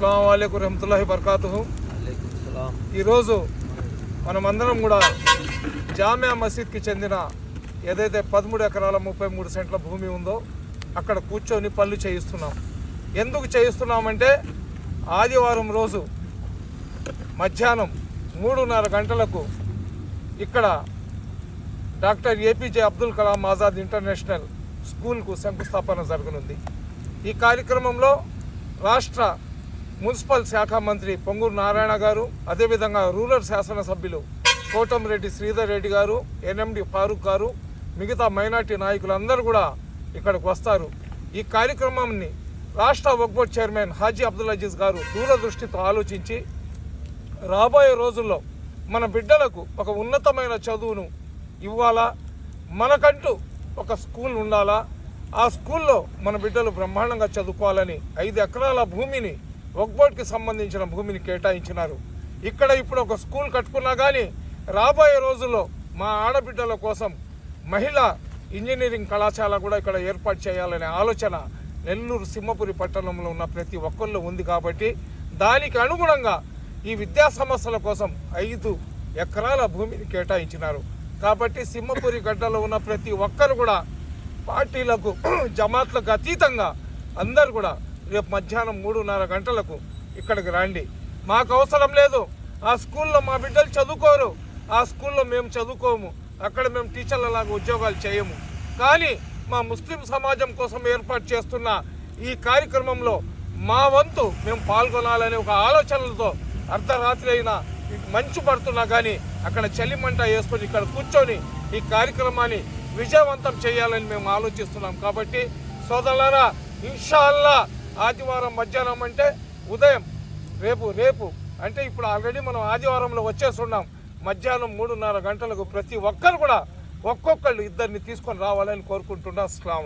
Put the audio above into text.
అస్సలం అయికు రహమతుల్లాహి బర్కాతు ఈరోజు మనమందరం కూడా జామియా మసీద్కి చెందిన ఏదైతే పదమూడు ఎకరాల ముప్పై మూడు సెంట్ల భూమి ఉందో అక్కడ కూర్చొని పనులు చేయిస్తున్నాం. ఎందుకు చేయిస్తున్నామంటే ఆదివారం రోజు మధ్యాహ్నం మూడున్నర గంటలకు ఇక్కడ doctor APJ Abdul Kalam Azad international స్కూల్కు శంకుస్థాపన జరగనుంది. ఈ కార్యక్రమంలో రాష్ట్ర మున్సిపల్ శాఖ మంత్రి పొంగూరు నారాయణ గారు అదేవిధంగా రూరల్ శాసనసభ్యులు కోటంరెడ్డి శ్రీధర్ రెడ్డి గారు ఎన్ఎండి ఫారూక్ గారు మిగతా మైనార్టీ నాయకులందరూ కూడా ఇక్కడికి వస్తారు. ఈ కార్యక్రమాన్ని రాష్ట్ర వక్బోర్డ్ చైర్మన్ హాజీ అబ్దుల్ అజీజ్ గారు దూరదృష్టితో ఆలోచించి రాబోయే రోజుల్లో మన బిడ్డలకు ఒక ఉన్నతమైన చదువును ఇవ్వాలా? మనకంటూ ఒక స్కూల్ ఉండాలా? ఆ స్కూల్లో మన బిడ్డలు బ్రహ్మాండంగా చదువుకోవాలని ఐదు ఎకరాల భూమిని ఒక్బోర్డ్కి సంబంధించిన భూమిని కేటాయించినారు. ఇక్కడ ఇప్పుడు ఒక స్కూల్ కట్టుకున్నా కానీ రాబోయే రోజుల్లో మా ఆడబిడ్డల కోసం మహిళా ఇంజనీరింగ్ కళాశాల కూడా ఇక్కడ ఏర్పాటు చేయాలనే ఆలోచన నెల్లూరు సింహపురి పట్టణంలో ఉన్న ప్రతి ఒక్కళ్ళు ఉంది కాబట్టి దానికి అనుగుణంగా ఈ విద్యా సంస్థల కోసం ఐదు ఎకరాల భూమిని కేటాయించినారు. కాబట్టి సింహపురి గడ్డలో ఉన్న ప్రతి ఒక్కరు కూడా పార్టీలకు జమాత్లకు అతీతంగా అందరు కూడా రేపు మధ్యాహ్నం మూడున్నర గంటలకు ఇక్కడికి రండి. మాకు అవసరం లేదు. ఆ స్కూల్లో మా బిడ్డలు చదువుకోరు. ఆ స్కూల్లో మేము చదువుకోము. అక్కడ మేము టీచర్లలాగా ఉద్యోగాలు చేయము. కానీ మా ముస్లిం సమాజం కోసం ఏర్పాటు చేస్తున్న ఈ కార్యక్రమంలో మా వంతు మేము పాల్గొనాలనే ఒక ఆలోచనలతో అర్ధరాత్రి అయినా మంచు పడుతున్నా కానీ అక్కడ చలిమంట వేసుకొని ఇక్కడ కూర్చొని ఈ కార్యక్రమాన్ని విజయవంతం చేయాలని మేము ఆలోచిస్తున్నాం. కాబట్టి సోదరులారా ఇన్షాల్లా ఆదివారం మధ్యాహ్నం అంటే ఉదయం రేపు రేపు. అంటే ఇప్పుడు ఆల్రెడీ మనం ఆదివారంలో వచ్చేస్తున్నాం. మధ్యాహ్నం మూడున్నర గంటలకు ప్రతి ఒక్కరు కూడా ఒక్కొక్కళ్ళు ఇద్దరిని తీసుకొని రావాలని కోరుకుంటున్నాం. అస్సలాం